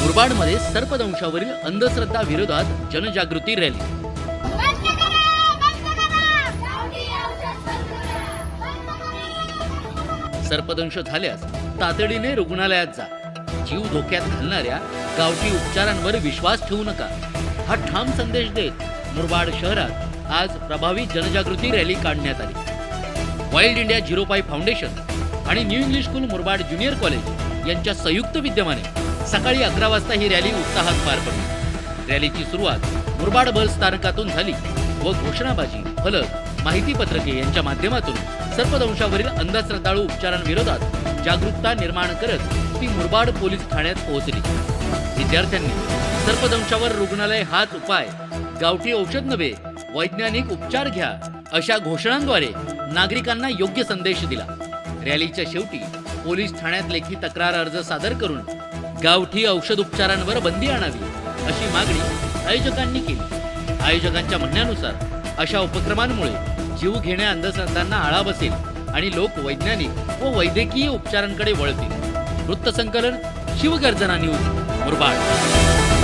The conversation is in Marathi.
मुरबाडमध्ये सर्पदंशावरील अंधश्रद्धा विरोधात जनजागृती रॅली. सर्पदंश झाल्यास तातडीने रुग्णालयात जा. जीव धोक्यात घालणाऱ्या गावठी उपचारांवर विश्वास ठेवू नका. हा ठाम संदेश देत मुरबाड शहरात आज प्रभावी जनजागृती रॅली काढण्यात आली. Wild India zero five foundation आणि new English school Murbad junior college यांच्या संयुक्त विद्यमाने सकाळी अकरा वाजता ही रॅली उत्साहात पार पडली. रॅलीची सुरुवात मुरबाड बस स्थानकातून झाली व घोषणाबाजी फलक माहिती पत्रके यांच्या माध्यमातून सर्पदंशावरील अंधश्रद्धाळू उपचारांविरोधात जागरूकता निर्माण करत ती मुरबाड पोलीस ठाण्यात पोहोचली. विद्यार्थ्यांनी सर्पदंशावर रुग्णालय हाच उपाय गावठी औषध नव्हे वैज्ञानिक उपचार घ्या अशा घोषणांद्वारे नागरिकांना योग्य संदेश दिला. रॅलीच्या शेवटी पोलीस ठाण्यात लेखी तक्रार अर्ज सादर करून गावठी औषध उपचारांवर बंदी आणावी अशी मागणी आयोजकांनी केली. आयोजकांच्या म्हणण्यानुसार अशा उपक्रमांमुळे जीव घेण्या अंधश्रद्धांना आळा बसेल आणि लोक वैज्ञानिक व वैद्यकीय उपचारांकडे वळतील. वृत्तसंकलन शिवगर्जना न्यूज मुरबाड.